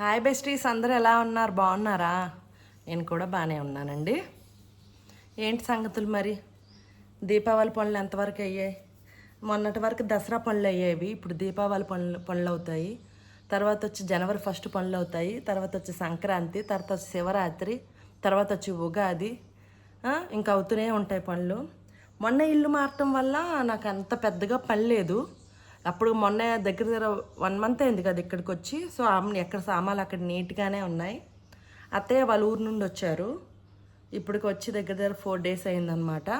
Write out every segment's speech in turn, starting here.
Hi besties అందరూ ఎలా ఉన్నారు? బాగున్నారా? నేను కూడా బాగానే ఉన్నానండి. ఏంటి సంగతులు మరి? దీపావళి పనులు ఎంతవరకు అయ్యాయి? మొన్నటి వరకు దసరా పనులు అయ్యేవి ఇప్పుడు దీపావళి పనులు పనులు అవుతాయి. తర్వాత వచ్చి జనవరి ఫస్ట్ పనులు అవుతాయి తర్వాత వచ్చి సంక్రాంతి తర్వాత వచ్చి శివరాత్రి తర్వాత వచ్చి ఉగాది ఇంకా అవుతూనే ఉంటాయి పనులు. మొన్న ఇల్లు మారటం వల్ల నాకు అంత పెద్దగా పని లేదు. అప్పుడు మొన్న దగ్గర దగ్గర వన్ మంత్ అయింది కదా ఇక్కడికి వచ్చి సో ఆమె ఎక్కడ సామాన్లు అక్కడ నీట్గానే ఉన్నాయి. అత్తయ్య వాళ్ళ ఊరు నుండి వచ్చారు. ఇప్పటికి వచ్చి దగ్గర దగ్గర ఫోర్ డేస్ అయిందనమాట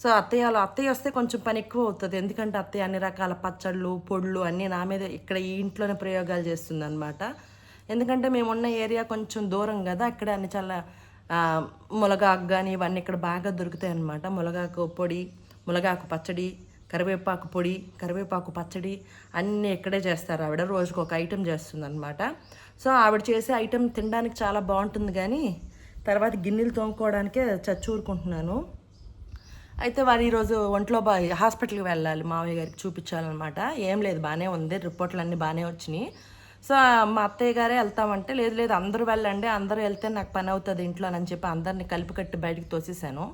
సో అత్తయ్య వాళ్ళ అత్తయ్య వస్తే కొంచెం పని ఎక్కువ అవుతుంది. ఎందుకంటే అత్తయ్య అన్ని రకాల పచ్చళ్ళు పొడులు అన్నీ నా మీద ఇక్కడ ఈ ఇంట్లోనే ప్రయోగాలు చేస్తుంది అనమాట ఎందుకంటే మేమున్న ఏరియా కొంచెం దూరం కదా. అక్కడ అన్ని చాలా ములగాకు మునగాకు కానీ ఇవన్నీ ఇక్కడ బాగా దొరుకుతాయి అన్నమాట మునగాకు పొడి మునగాకు పచ్చడి కరివేపాకు పొడి కరివేపాకు పచ్చడి అన్నీ ఇక్కడే చేస్తారు. ఆవిడ రోజుకు ఒక ఐటెం చేస్తుంది అనమాట సో ఆవిడ చేసే ఐటెం తినడానికి చాలా బాగుంటుంది కానీ తర్వాత గిన్నెలు తోముకోవడానికే చచ్చూరుకుంటున్నాను. అయితే వారు ఈరోజు ఒంట్లో బా హాస్పిటల్కి వెళ్ళాలి. మావయ్య గారికి చూపించాలన్నమాట. ఏం లేదు బాగానే ఉంది. రిపోర్ట్లు అన్నీ బాగానే వచ్చినాయి. సో మా అత్తయ్య గారే వెళ్తామంటే లేదు లేదు అందరూ వెళ్ళండి అందరూ వెళ్తే నాకు పని అవుతుంది ఇంట్లో అని చెప్పి అందరిని కలిపి కట్టి బయటికి తోసేసాను.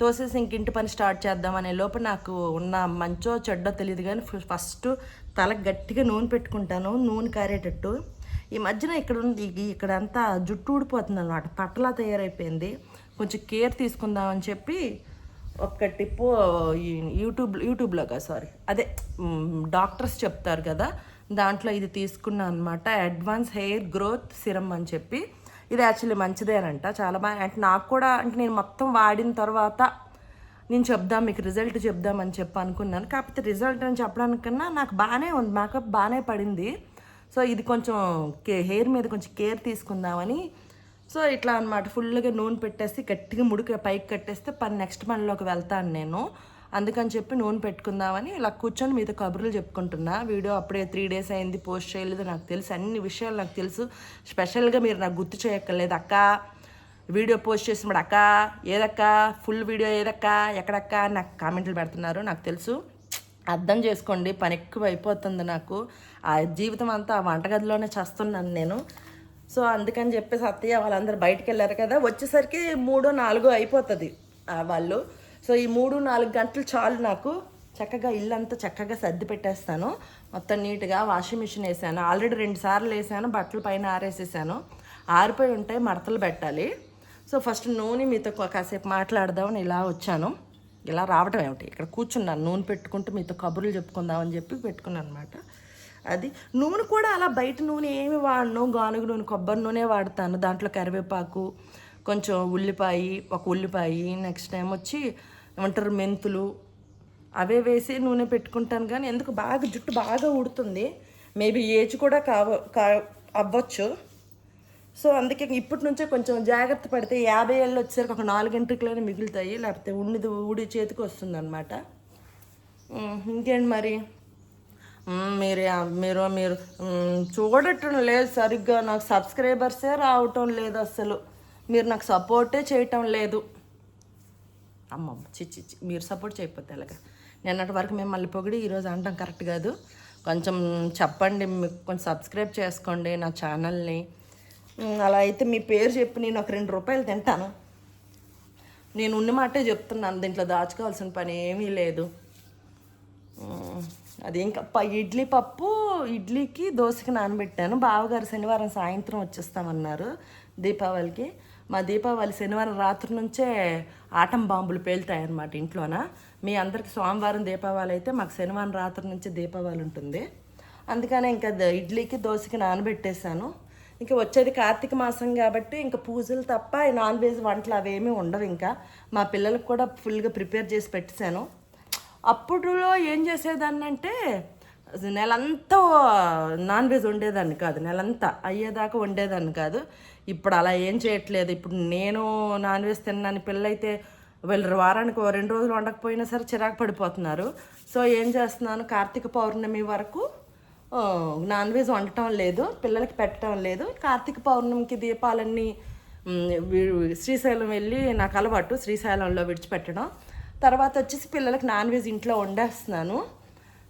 తోసేసి ఇంక ఇంటి పని స్టార్ట్ చేద్దాం అనే లోపు నాకు ఉన్న మంచో చెడ్డో తెలియదు కానీ ఫస్ట్ తలకు గట్టిగా నూనె పెట్టుకుంటాను నూనె కారేటట్టు. ఈ మధ్యన ఇక్కడ ఉంది ఇక్కడ అంతా జుట్టు ఊడిపోతుంది అనమాట పట్టలా తయారైపోయింది. కొంచెం కేర్ తీసుకుందామని చెప్పి ఒక్క టిప్పు యూట్యూబ్ యూట్యూబ్లో కదా సారీ. అదే డాక్టర్స్ చెప్తారు కదా దాంట్లో ఇది తీసుకున్నాను అనమాట అడ్వాన్స్ హెయిర్ గ్రోత్ సిరమ్ అని చెప్పి. ఇది యాక్చువల్లీ మంచిదేనంట చాలా బాగా అంటే నాకు కూడా అంటే నేను మొత్తం వాడిన తర్వాత నేను చెప్దాం మీకు రిజల్ట్ చెప్దామని చెప్పి అనుకున్నాను. కాకపోతే రిజల్ట్ అని చెప్పడానికన్నా నాకు బాగానే ఉంది మేకప్ బాగానే పడింది. సో ఇది కొంచెం కే హెయిర్ మీద కొంచెం కేర్ తీసుకుందామని. సో ఇట్లా అనమాట ఫుల్గా నూనె పెట్టేసి గట్టిగా ముడికి పైకి కట్టేస్తే పని నెక్స్ట్ పనిలోకి వెళ్తాను నేను. అందుకని చెప్పి నూనె పెట్టుకుందామని ఇలా కూర్చొని మీతో కబుర్లు చెప్పుకుంటున్నా. వీడియో అప్పుడే త్రీ డేస్ అయింది పోస్ట్ చేయలేదు నాకు తెలుసు. అన్ని విషయాలు నాకు తెలుసు. స్పెషల్గా మీరు నాకు గుర్తు చేయక్కర్లేదు. అక్క వీడియో పోస్ట్ చేసినప్పుడు అక్క ఏదక్క ఫుల్ వీడియో ఏదక్క ఎక్కడక్క నాకు కామెంట్లు పెడుతున్నారు. నాకు తెలుసు. అర్థం చేసుకోండి. పని ఎక్కువ అయిపోతుంది నాకు. ఆ జీవితం అంతా ఆ వంటగదిలోనే చేస్తున్నాను నేను. సో అందుకని చెప్పేసి అత్తయ్య వాళ్ళందరూ బయటికి వెళ్ళారు కదా. వచ్చేసరికి మూడో నాలుగో అయిపోతుంది. వాళ్ళు. సో ఈ మూడు నాలుగు గంటలు చాలు నాకు. చక్కగా ఇల్లంతా చక్కగా సర్ది పెట్టేస్తాను. మొత్తం నీట్గా వాషింగ్ మిషన్ వేసాను. ఆల్రెడీ రెండు సార్లు వేసాను బట్టలు పైన ఆరేసేసాను. ఆరిపోయి ఉంటాయి మడతలు పెట్టాలి. సో ఫస్ట్ నూనె మీతో కాసేపు మాట్లాడదామని ఇలా వచ్చాను. ఇలా రావటం ఏమిటి? ఇక్కడ కూర్చున్నాను నూనె పెట్టుకుంటూ మీతో కబుర్లు చెప్పుకుందామని చెప్పి పెట్టుకున్నాను అనమాట అది నూనె కూడా అలా బయట నూనె ఏమి వాడను. గానుగ నూనె కొబ్బరి నూనె వాడతాను. దాంట్లో కరివేపాకు కొంచెం ఉల్లిపాయ ఒక ఉల్లిపాయ నెక్స్ట్ టైం వచ్చి ఏమంటారు మెంతులు అవే వేసి నూనె పెట్టుకుంటాను కానీ ఎందుకు బాగా జుట్టు బాగా ఉడుతుంది మేబీ ఏజ్ కూడా కావ కా అవ్వచ్చు. సో అందుకే ఇప్పటి నుంచే కొంచెం జాగ్రత్త పడితే యాభై ఏళ్ళు వచ్చేసరికి ఒక నాలుగు మిగులుతాయి లేకపోతే ఉండిది ఊడి చేతికి వస్తుంది అనమాట ఇంకేంటి మరి? మీరు మీరు మీరు చూడటం లేదు సరిగ్గా నాకు సబ్స్క్రైబర్సే రావటం లేదు అసలు మీరు నాకు సపోర్టే చేయటం లేదు. అమ్మమ్మ చిచ్చి చి మీరు సపోర్ట్ చేయకపోతే అలాగా నిన్నటి వరకు మిమ్మల్ని పొగిడి ఈరోజు అనడం కరెక్ట్ కాదు. కొంచెం చెప్పండి మీకు కొంచెం సబ్స్క్రైబ్ చేసుకోండి నా ఛానల్ని అలా అయితే మీ పేరు చెప్పి నేను ఒక రెండు రూపాయలు తింటాను. నేను ఉన్న మాటే చెప్తున్నాను దీంట్లో దాచుకోవాల్సిన పని ఏమీ లేదు. అది ఇంకా ప- ఇడ్లీ పప్పు ఇడ్లీకి దోశకి నానబెట్టాను. బావగారు శనివారం సాయంత్రం వచ్చేస్తామన్నారు దీపావళికి. మా దీపావళి శనివారం రాత్రి నుంచే ఆటం బాంబులు పేలుతాయన్నమాట ఇంట్లోన. మీ అందరికి సోమవారం దీపావళి అయితే మాకు శనివారం రాత్రి నుంచే దీపావళి ఉంటుంది. అందుకనే ఇంకా ఇడ్లీకి దోశకి నానబెట్టేశాను. ఇంకా వచ్చేది కార్తీక మాసం కాబట్టి ఇంకా పూజలు తప్ప నాన్ వెజ్ వంటలు అవేమీ ఉండవు ఇంకా. మా పిల్లలకు కూడా ఫుల్గా ప్రిపేర్ చేసి పెట్టేశాను. అప్పుడులో ఏం చేసేదాన్ని అంటే నెలంతా నాన్ వెజ్ వండేదాన్ని కాదు నెలంతా అయ్యేదాకా వండేదాన్ని కాదు. ఇప్పుడు అలా ఏం చేయట్లేదు. ఇప్పుడు నేను నాన్ వెజ్ తిన్నాను పిల్లలైతే వీళ్ళు వారానికి రెండు రోజులు వండకపోయినా సరే చిరాకు పడిపోతున్నారు. సో ఏం చేస్తున్నాను? కార్తీక పౌర్ణమి వరకు నాన్ వెజ్ వండటం లేదు పిల్లలకి పెట్టడం లేదు. కార్తీక పౌర్ణమికి దీపాలన్నీ శ్రీశైలం వెళ్ళి నాకు అలవాటు శ్రీశైలంలో విడిచిపెట్టడం. తర్వాత వచ్చేసి పిల్లలకి నాన్ వెజ్ ఇంట్లో వండేస్తున్నాను.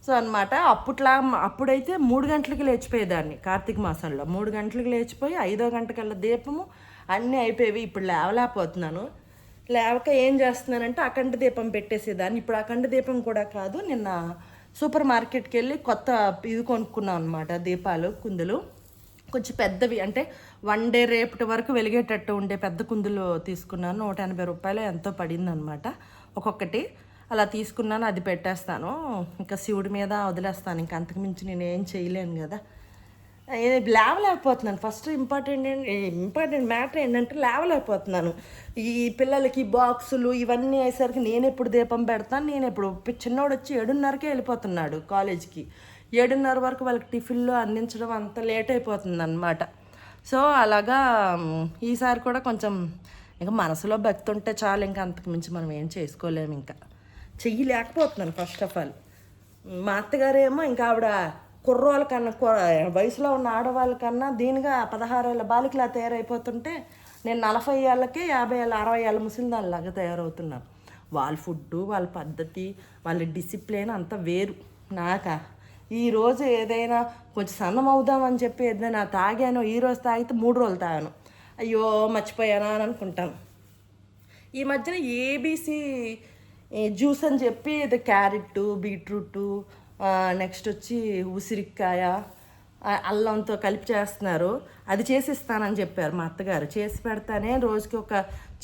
సో అన్నమాట అప్పట్లా అప్పుడైతే మూడు గంటలకి లేచిపోయేదాన్ని కార్తీక మాసంలో. మూడు గంటలకు లేచిపోయి ఐదో గంటకల్లా దీపము అన్నీ అయిపోయేవి. ఇప్పుడు లేవలేకపోతున్నాను. లేవక ఏం చేస్తున్నానంటే అఖండ దీపం పెట్టేసేదాన్ని. ఇప్పుడు అఖండ దీపం కూడా కాదు నిన్న సూపర్ మార్కెట్కి వెళ్ళి కొత్త ఇది కొనుక్కున్నాం అనమాట దీపాలు కుందులు. కొంచెం పెద్దవి అంటే వన్ డే రేపటి వరకు వెలిగేటట్టు ఉండే పెద్ద కుందులు తీసుకున్నాను. నూట ఎనభై రూపాయలు ఎంతో పడింది అనమాట ఒక్కొక్కటి. అలా తీసుకున్నాను అది పెట్టేస్తాను. ఇంకా శివుడి మీద వదిలేస్తాను. ఇంకా అంతకుమించి నేను ఏం చేయలేను కదా. లేవలేకపోతున్నాను. ఫస్ట్ ఇంపార్టెంట్ ఇంపార్టెంట్ మ్యాటర్ ఏంటంటే లేవలేకపోతున్నాను. ఈ పిల్లలకి బాక్సులు ఇవన్నీ అయ్యేసరికి నేను ఎప్పుడు దీపం పెడతాను నేను ఎప్పుడు చిన్నోడు వచ్చి ఏడున్నరకే వెళ్ళిపోతున్నాడు కాలేజ్కి. ఏడున్నర వరకు వాళ్ళకి టిఫిన్లు అందించడం అంత లేట్ అయిపోతుంది అనమాట సో అలాగా ఈసారి కూడా కొంచెం ఇంకా మనసులో భక్తి ఉంటే చాలు ఇంకా అంతకుమించి మనం ఏం చేసుకోలేము ఇంకా. చెయ్యలేకపోతున్నాను ఫస్ట్ ఆఫ్ ఆల్ మా అత్తగారేమో ఇంకా ఆవిడ కుర్రోళ్ళ కన్నా వయసులో ఉన్న ఆడవాళ్ళ కన్నా దీనిగా పదహారేళ్ళ బాలికలా తయారైపోతుంటే నేను నలభై ఏళ్ళకే యాభై ఏళ్ళ అరవై ఏళ్ళ ముసలిదానిలాగా తయారవుతున్నాను. వాళ్ళ ఫుడ్ వాళ్ళ పద్ధతి వాళ్ళ డిసిప్లిన్ అంతా వేరు. నాక ఈరోజు ఏదైనా కొంచెం సన్నం అవుదామని చెప్పి ఏదైనా తాగాను ఈ రోజు తాగితే మూడు రోజులు తాగాను. అయ్యో మర్చిపోయానా అని అనుకుంటాను. ఈ మధ్యన ఏబీసీ జ్యూస్ అని చెప్పి ఇది క్యారెట్ బీట్రూట్ నెక్స్ట్ వచ్చి ఉసిరికాయ అల్లంతో కలిపి చేస్తున్నారు. అది చేసి ఇస్తానని చెప్పారు మా అత్తగారు. చేసి పెడతానే రోజుకి ఒక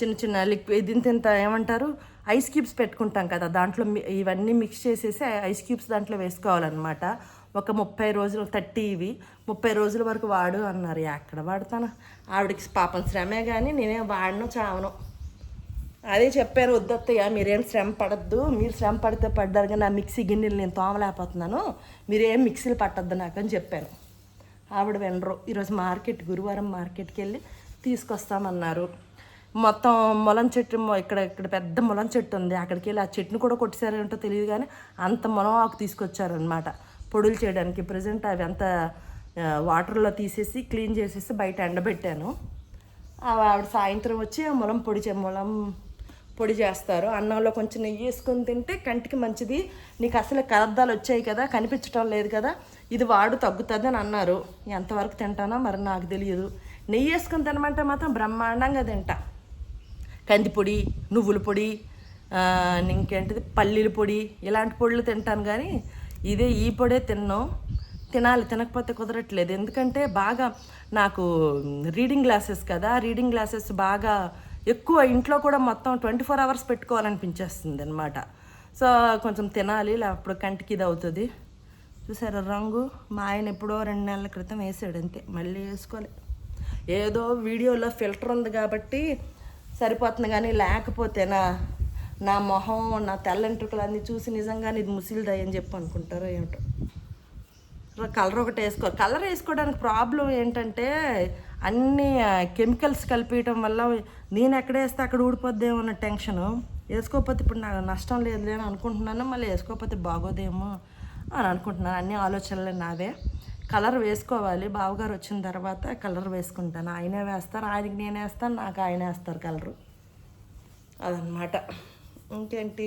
చిన్న చిన్న లిక్విడ్ ఇంత ఇంత ఏమంటారు? ఐస్ క్యూబ్స్ పెట్టుకుంటాం కదా దాంట్లో మి- ఇవన్నీ మిక్స్ చేసేసి ఐస్ క్యూబ్స్ దాంట్లో వేసుకోవాలన్నమాట. ఒక ముప్పై రోజులు థర్టీ ఇవి. ముప్పై రోజుల వరకు వాడు అన్నారు ఎక్కడ వాడతాను? ఆవిడకి పాపం శ్రమే కానీ నేనే వాడను చావను. అదే చెప్పారు వద్దత్తయ్య మీరేం శ్రమ పడద్దు. మీరు శ్రమ పడితే పడ్డారు కానీ నా మిక్సీ గిన్నెలు నేను తోమలేకపోతున్నాను. మీరేం మిక్సీలు పట్టద్దు నాకు అని చెప్పాను ఆవిడ వినరు. ఈరోజు మార్కెట్ గురువారం మార్కెట్కి వెళ్ళి తీసుకొస్తామన్నారు. మొత్తం మొలం చెట్టు ఇక్కడ ఇక్కడ పెద్ద మొలం చెట్టు ఉంది. అక్కడికి వెళ్ళి ఆ చెట్టును కూడా కొట్టేశారేంటో తెలియదు కానీ అంత మొలం ఆకు తీసుకొచ్చారనమాట పొడులు చేయడానికి ప్రజెంట్ అవి అంతా వాటర్లో తీసేసి క్లీన్ చేసేసి బయట ఎండబెట్టాను. ఆ ఆవిడ సాయంత్రం వచ్చి ఆ ములం పొడి మొలం ములం పొడి చేస్తారు. అన్నంలో కొంచెం నెయ్యి వేసుకొని తింటే కంటికి మంచిది. నీకు అసలు కలద్దాలు వచ్చాయి కదా కనిపించడం లేదు కదా ఇది వాడు తగ్గుతుంది అని అన్నారు. ఎంతవరకు తింటానో మరి నాకు తెలియదు. నెయ్యి వేసుకొని తినమంటే మాత్రం బ్రహ్మాండంగా తింటా. కందిపొడి నువ్వుల పొడి ఇంకేంటిది పల్లీల పొడి ఇలాంటి పొడులు తింటాను కానీ ఇదే ఈ పొడే తిన్నాం. తినాలి తినకపోతే కుదరట్లేదు. ఎందుకంటే బాగా నాకు రీడింగ్ గ్లాసెస్ కదా రీడింగ్ గ్లాసెస్ బాగా ఎక్కువ ఇంట్లో కూడా మొత్తం ట్వంటీ ఫోర్ అవర్స్ పెట్టుకోవాలనిపించేస్తుంది అనమాట సో కొంచెం తినాలి లేకపోతే కంటికి ఇది అవుతుంది. చూసారా రంగు? మా ఆయన ఎప్పుడో రెండు నెలల క్రితం వేసాడు అంతే. మళ్ళీ వేసుకోవాలి ఏదో వీడియోలో ఫిల్టర్ ఉంది కాబట్టి సరిపోతుంది కానీ లేకపోతేనా నా మొహం నా తెల్లంట్రుకలు అన్నీ చూసి నిజంగానే ఇది ముసిలిదాయని చెప్పి అనుకుంటారో ఏమిటో. కలర్ ఒకటి వేసుకో. కలర్ వేసుకోవడానికి ప్రాబ్లం ఏంటంటే అన్ని కెమికల్స్ కలిపేయటం వల్ల నేను ఎక్కడ వేస్తే అక్కడ ఊడిపోద్దేమో అన్న టెన్షన్. వేసుకోకపోతే ఇప్పుడు నాకు నష్టం లేదులే అని అనుకుంటున్నాను? మళ్ళీ వేసుకోకపోతే బాగోదేమో అని అనుకుంటున్నాను. అన్ని ఆలోచనలే నావే. కలర్ వేసుకోవాలి. బావగారు వచ్చిన తర్వాత కలర్ వేసుకుంటాను. ఆయనే వేస్తారు. ఆయనకి నేను వేస్తాను. నాకు ఆయన వేస్తారు కలరు. అదనమాట ఇంకేంటి?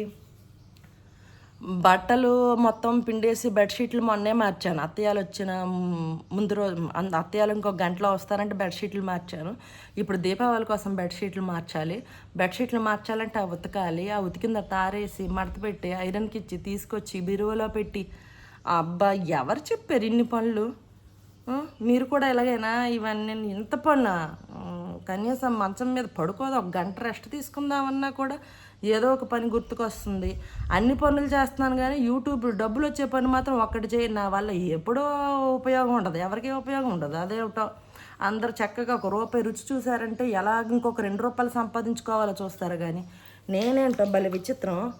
బట్టలు మొత్తం పిండేసి బెడ్షీట్లు మొన్నే మార్చాను. అత్తయ్యలు వచ్చిన ముందు రోజు అంద- అత్తయ్యలు ఇంకొక గంటలో వస్తారంటే బెడ్షీట్లు మార్చాను. ఇప్పుడు దీపావళి కోసం బెడ్షీట్లు మార్చాలి. బెడ్షీట్లు మార్చాలంటే ఆ ఉతకాలి. ఆ ఉతికింద తారేసి మడత పెట్టి ఐరన్కి ఇచ్చి తీసుకొచ్చి బిరువలో పెట్టి. అబ్బా ఎవరు చెప్పారు ఇన్ని పనులు? మీరు కూడా ఎలాగైనా ఇవన్నీ ఇంత పన్నా కనీసం మంచం మీద పడుకోదు. ఒక గంట రెస్ట్ తీసుకుందామన్నా కూడా ఏదో ఒక పని గుర్తుకొస్తుంది. అన్ని పనులు చేస్తున్నాను కానీ యూట్యూబ్ డబ్బులు వచ్చే పని మాత్రం ఒక్కటి చేయి. నా వల్ల ఎప్పుడో ఉపయోగం ఉండదు. ఎవరికీ ఉపయోగం ఉండదు. అదేమిటో? అందరు చక్కగా ఒక రూపాయి రుచి చూసారంటే ఎలా ఇంకొక రెండు రూపాయలు సంపాదించుకోవాలో చూస్తారు కానీ నేనేంటో భలే విచిత్రం.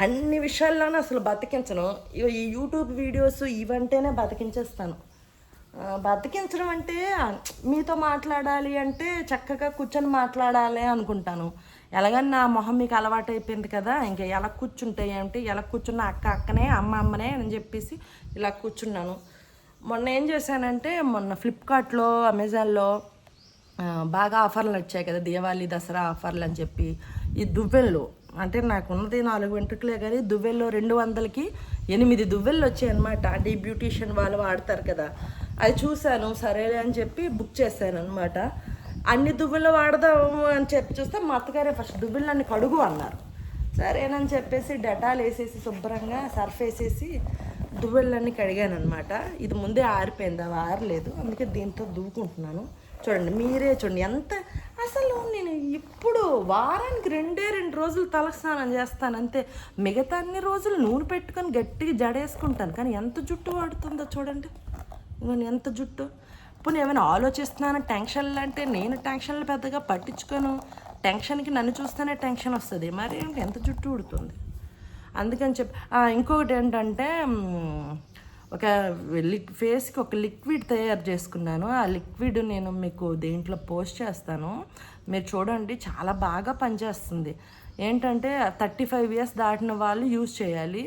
అన్ని విషయాల్లోనూ అసలు బతికించను. ఈ యూట్యూబ్ వీడియోస్ ఇవంటేనే బతికించేస్తాను. బతికించడం అంటే మీతో మాట్లాడాలి అంటే చక్కగా కూర్చొని మాట్లాడాలి అనుకుంటాను. ఎలాగని నా మొహం మీకు అలవాటు అయిపోయింది కదా ఇంకా ఎలా కూర్చుంటే ఏమిటి ఎలా కూర్చున్న అక్క అక్కనే అమ్మ అమ్మనే అని చెప్పేసి ఇలా కూర్చున్నాను. మొన్న ఏం చేశానంటే మొన్న ఫ్లిప్కార్ట్లో అమెజాన్లో బాగా ఆఫర్లు వచ్చాయి కదా దీపావళి దసరా ఆఫర్లు అని చెప్పి. ఈ దువ్వెల్లో అంటే నాకు ఉన్నది నాలుగు వెంట్రుకలే కానీ దువ్వెల్లో రెండు వందలకి ఎనిమిది దువ్వెళ్ళు వచ్చాయి అనమాట అంటే ఈ బ్యూటీషియన్ వాళ్ళు వాడతారు కదా. అది చూశాను సరేలే అని చెప్పి బుక్ చేశాను అనమాట అన్ని దువ్వెలు వాడదాము అని చెప్పి చూస్తే మా అత్తగారే ఫస్ట్ దువ్వులు నన్ను కడుగు అన్నారు. సరేనని చెప్పేసి డెటాల్ వేసేసి శుభ్రంగా సర్ఫ్ వేసేసి దువ్వెళ్ళన్నీ కడిగాను అనమాట ఇది ముందే ఆరిపోయింది అవి ఆరలేదు. అందుకే దీంతో దువ్వుకుంటున్నాను. చూడండి మీరే చూడండి ఎంత అసలు నేను ఇప్పుడు వారానికి రెండే రెండు రోజులు తలస్నానం చేస్తాను అంతే. మిగతా అన్ని రోజులు నూనె పెట్టుకొని గట్టిగా జడేసుకుంటాను. కానీ ఎంత జుట్టు వాడుతుందో చూడండి. ఎంత జుట్టు. ఇప్పుడు ఏమైనా ఆలోచిస్తున్నాను? టెన్షన్లు అంటే నేను టెన్షన్లు పెద్దగా పట్టించుకోను. టెన్షన్కి నన్ను చూస్తేనే టెన్షన్ వస్తుంది. మరి ఏంటి? ఎంత జుట్టు ఉడుతుంది అందుకని చెప్పి ఇంకొకటి ఏంటంటే ఒక లిక్ ఫేస్కి ఒక లిక్విడ్ తయారు చేసుకున్నాను. ఆ లిక్విడ్ నేను మీకు దేంట్లో పోస్ట్ చేస్తాను. మీరు చూడండి చాలా బాగా పనిచేస్తుంది. ఏంటంటే థర్టీ ఫైవ్ ఇయర్స్ దాటిన వాళ్ళు యూజ్ చేయాలి.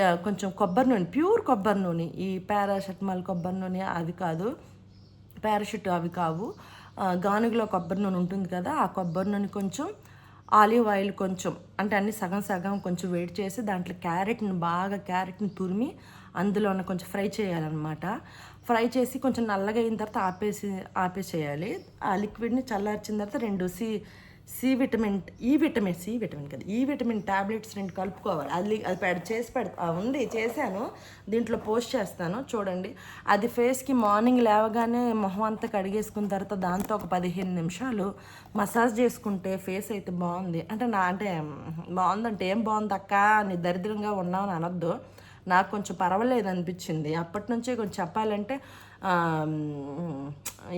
కొంచెం కొబ్బరి నూనె ప్యూర్ కొబ్బరి నూనె. ఈ పారాసెటమాల్ కొబ్బరి నూనె అది కాదు. పారాషూట్ అవి కావు. గానుగలో కొబ్బరి నూనె ఉంటుంది కదా ఆ కొబ్బరి నూనె కొంచెం ఆలివ్ ఆయిల్ కొంచెం అంటే అన్ని సగం సగం కొంచెం వేడి చేసి దాంట్లో క్యారెట్ని బాగా క్యారెట్ని తురిమి అందులో కొంచెం ఫ్రై చేయాలన్నమాట. ఫ్రై చేసి కొంచెం నల్లగా అయిన తర్వాత ఆపేసి ఆపేసేయాలి. ఆ లిక్విడ్ని చల్లార్చిన తర్వాత రెండు C C vitamin E vitamin C vitamin కదా. ఈ విటమిన్ టాబ్లెట్స్ రెండు కలుపుకోవాలి. అది అది పెడ చేసి పెడ ఉంది చేశాను. దీంట్లో పోస్ట్ చేస్తాను చూడండి. అది ఫేస్కి మార్నింగ్ లేవగానే మొహం అంతా కడిగేసుకున్న తర్వాత దాంతో ఒక పదిహేను నిమిషాలు మసాజ్ చేసుకుంటే ఫేస్ అయితే బాగుంది. అంటే నా అంటే బాగుందంటే ఏం బాగుంది అక్క? నీ దరిద్రంగా ఉన్నావు అని అనొద్దు. నాకు కొంచెం పర్వాలేదు అనిపించింది. అప్పటి నుంచే కొంచెం చెప్పాలంటే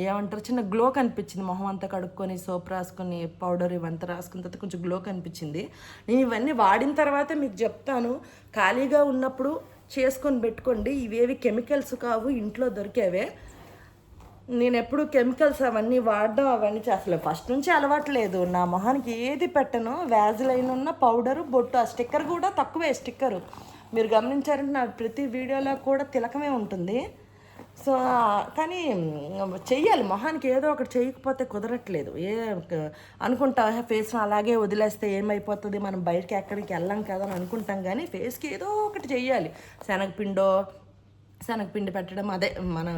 ఏమంటారు చిన్న గ్లో కనిపించింది. మొహం అంతా కడుక్కొని సోప్ రాసుకొని పౌడర్ ఇవంతా రాసుకున్న తర్వాత కొంచెం గ్లో కనిపించింది. నేను ఇవన్నీ వాడిన తర్వాత మీకు చెప్తాను. ఖాళీగా ఉన్నప్పుడు చేసుకొని పెట్టుకోండి. ఇవేవి కెమికల్స్ కావు ఇంట్లో దొరికేవే. నేను ఎప్పుడు కెమికల్స్ అవన్నీ వాడడం అవన్నీ అసలు ఫస్ట్ నుంచి అలవాట్లేదు నా మొహానికి ఏది పెట్టను వ్యాజిలైన్ ఉన్న పౌడరు బొట్టు ఆ స్టిక్కర్ కూడా తక్కువే స్టిక్కరు. మీరు గమనించారంటే నా ప్రతి వీడియోలో కూడా తిలకమే ఉంటుంది. సో కానీ చెయ్యాలి. మొహానికి ఏదో ఒకటి చేయకపోతే కుదరట్లేదు. ఏ అనుకుంటా ఫేస్ అలాగే వదిలేస్తే ఏమైపోతుంది? మనం బయటకి ఎక్కడికి వెళ్ళాం కదా అని అనుకుంటాం. కానీ ఫేస్కి ఏదో ఒకటి చెయ్యాలి. శనగపిండో శనగపిండి పెట్టడం అదే మన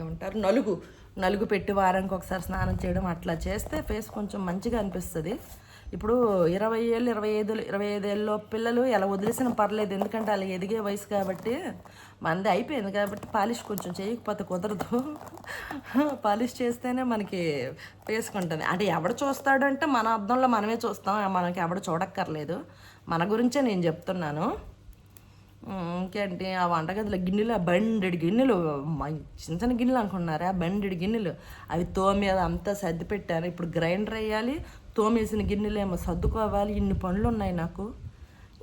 ఏమంటారు నలుగు. నలుగు పెట్టి వారానికి ఒకసారి స్నానం చేయడం అట్లా చేస్తే ఫేస్ కొంచెం మంచిగా అనిపిస్తుంది. ఇప్పుడు ఇరవై ఏళ్ళు ఇరవై ఐదు ఇరవై ఐదేళ్ళలో పిల్లలు ఎలా వదిలేసినా పర్లేదు. ఎందుకంటే అలా ఎదిగే వయసు కాబట్టి మంది అయిపోయింది కాబట్టి పాలిష్ కొంచెం చేయకపోతే కుదరదు. పాలిష్ చేస్తేనే మనకి వేసుకుంటుంది అంటే ఎవడు చూస్తాడంటే మన అర్థంలో మనమే చూస్తాం. మనకి ఎవడు చూడక్కర్లేదు. మన గురించే నేను చెప్తున్నాను. ఇంకేంటి? ఆ వంటగదిలో గిన్నెలు ఆ బండెడు గిన్నెలు చిన్న చిన్న గిన్నెలు అనుకున్నారా బండెడు గిన్నెలు. అవి తోమి అది అంతా సర్ది పెట్టాను ఇప్పుడు గ్రైండర్ వేయాలి తోమేసిన గిన్నెలు ఏమో సర్దుకోవాలి ఇన్ని పనులు ఉన్నాయి నాకు.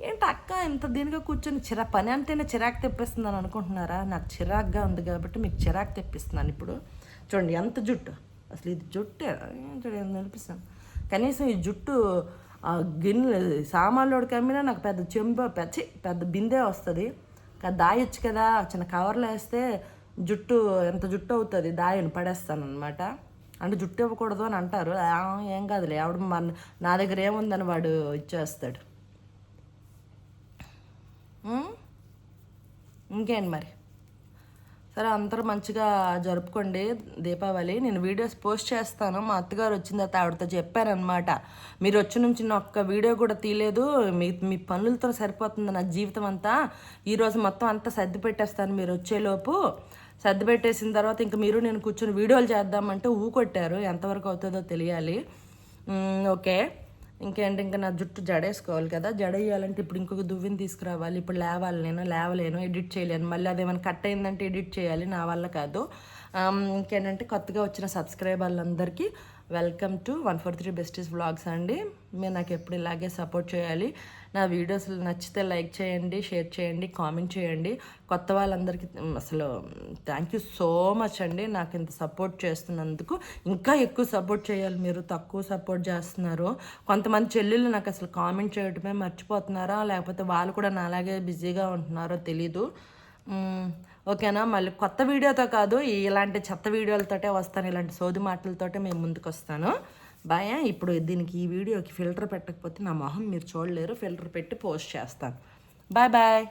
ఏంటి అక్క ఇంత దీనిగా కూర్చొని చిరా పని అంటేనే చిరాకు తెప్పిస్తుందని అనుకుంటున్నారా? నాకు చిరాకుగా ఉంది కాబట్టి మీకు చిరాకు తెప్పిస్తున్నాను ఇప్పుడు. చూడండి ఎంత జుట్టు. అసలు ఇది జుట్టే. చూడండి నడిపిస్తాను కనీసం ఈ జుట్టు ఆ గిన్నె సామాన్లోడికి అమ్మినా నాకు పెద్ద చెంబు పెచ్చి పెద్ద బిందే వస్తుంది. దాయొచ్చు కదా. చిన్న కవర్లో వేస్తే జుట్టు ఎంత జుట్టు అవుతుంది? దాయని పడేస్తాను అనమాట అంటే జుట్టు ఇవ్వకూడదు అని అంటారు. ఏం కాదులే ఆవిడ మన నా దగ్గర ఏముందని వాడు ఇచ్చేస్తాడు. ఇంకేంటి మరి? సరే అందరూ మంచిగా జరుపుకోండి దీపావళి. నేను వీడియోస్ పోస్ట్ చేస్తాను. మా అత్తగారు వచ్చిన తర్వాత ఆవిడతో చెప్పారనమాట మీరు వచ్చి నుంచి నా ఒక్క వీడియో కూడా తీయలేదు. మీ మీ పనులతో సరిపోతుంది నా జీవితం అంతా ఈరోజు మొత్తం అంతా సర్ది పెట్టేస్తాను మీరు వచ్చేలోపు. సర్ది పెట్టేసిన తర్వాత ఇంకా మీరు నేను కూర్చొని వీడియోలు చేద్దామంటే ఊ కొట్టారు. ఎంతవరకు అవుతుందో తెలియాలి. ఓకే. ఇంకేంటి ఇంకా నా జుట్టు జడేసుకోవాలి కదా. జడ వేయాలంటే ఇప్పుడు ఇంకొక దువ్విని తీసుకురావాలి. ఇప్పుడు లేవాలి నేను లేవలేను ఎడిట్ చేయలేను. మళ్ళీ అదేమైనా కట్ అయిందంటే ఎడిట్ చేయాలి. నా వల్ల కాదు. ఇంకేంటంటే కొత్తగా వచ్చిన సబ్స్క్రైబర్లందరికీ welcome to one four three besties vlogs అండి. మీరు నాకు ఎప్పుడు ఇలాగే సపోర్ట్ చేయాలి. నా వీడియోస్ నచ్చితే లైక్ చేయండి షేర్ చేయండి కామెంట్ చేయండి. కొత్త వాళ్ళందరికీ అసలు థ్యాంక్ యూ సో మచ్ అండి. నాకు ఇంత సపోర్ట్ చేస్తున్నందుకు. ఇంకా ఎక్కువ సపోర్ట్ చేయాలి మీరు తక్కువ సపోర్ట్ చేస్తున్నారు. కొంతమంది చెల్లెళ్ళు నాకు అసలు కామెంట్ చేయడమే మర్చిపోతున్నారా? లేకపోతే వాళ్ళు కూడా నాలాగే బిజీగా ఉంటున్నారో తెలీదు. ఓకేనా? మళ్ళీ కొత్త వీడియోతో కాదు ఇలాంటి చెత్త వీడియోలతోటే వస్తాను ఇలాంటి సోది మాటలతోటే మేము ముందుకు వస్తాను భయా? ఇప్పుడు దీనికి ఈ వీడియోకి ఫిల్టర్ పెట్టకపోతే నా మొహం మీరు చూడలేరు ఫిల్టర్ పెట్టి పోస్ట్ చేస్తాను. Bye bye.